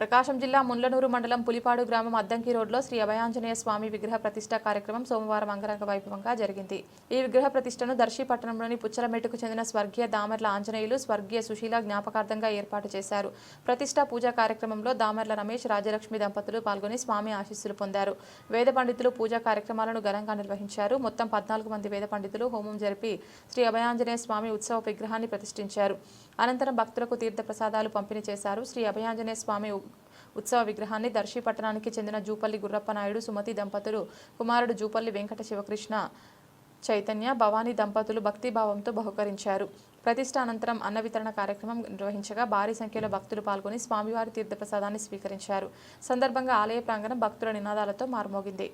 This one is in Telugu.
ప్రకాశం జిల్లా ముండ్లనూరు మండలం పులిపాడు గ్రామం అద్దంకి రోడ్లో శ్రీ అభయాంజనేయ స్వామి విగ్రహ ప్రతిష్ట కార్యక్రమం సోమవారం అంగరంగ వైభవంగా జరిగింది. ఈ విగ్రహ ప్రతిష్టను దర్శి పట్టణంలోని పుచ్చలమెట్టుకు చెందిన స్వర్గీయ దామర్ల ఆంజనేయులు స్వర్గీయ సుశీల జ్ఞాపకార్థంగా ఏర్పాటు చేశారు. ప్రతిష్ట పూజా కార్యక్రమంలో దామర్ల రమేష్ రాజలక్ష్మి దంపతులు పాల్గొని స్వామి ఆశీస్సులు పొందారు. వేద పండితులు పూజా కార్యక్రమాలను ఘనంగా నిర్వహించారు. మొత్తం పద్నాలుగు మంది వేద పండితులు హోమం జరిపి శ్రీ అభయాంజనేయ స్వామి ఉత్సవ విగ్రహాన్ని ప్రతిష్ఠించారు. అనంతరం భక్తులకు తీర్థ ప్రసాదాలు పంపిణీ చేశారు. శ్రీ అభయాంజనేయ స్వామి ఉత్సవ విగ్రహాన్ని దర్శి పట్టణానికి చెందిన జూపల్లి గుర్రప్ప నాయుడు సుమతి దంపతులు కుమారుడు జూపల్లి వెంకట శివకృష్ణ చైతన్య భవానీ దంపతులు భక్తిభావంతో బహుకరించారు. ప్రతిష్ట అనంతరం అన్న వితరణ కార్యక్రమం నిర్వహించగా భారీ సంఖ్యలో భక్తులు పాల్గొని స్వామివారి తీర్థప్రసాదాన్ని స్వీకరించారు. సందర్భంగా ఆలయ ప్రాంగణం భక్తుల నినాదాలతో మారుమోగింది.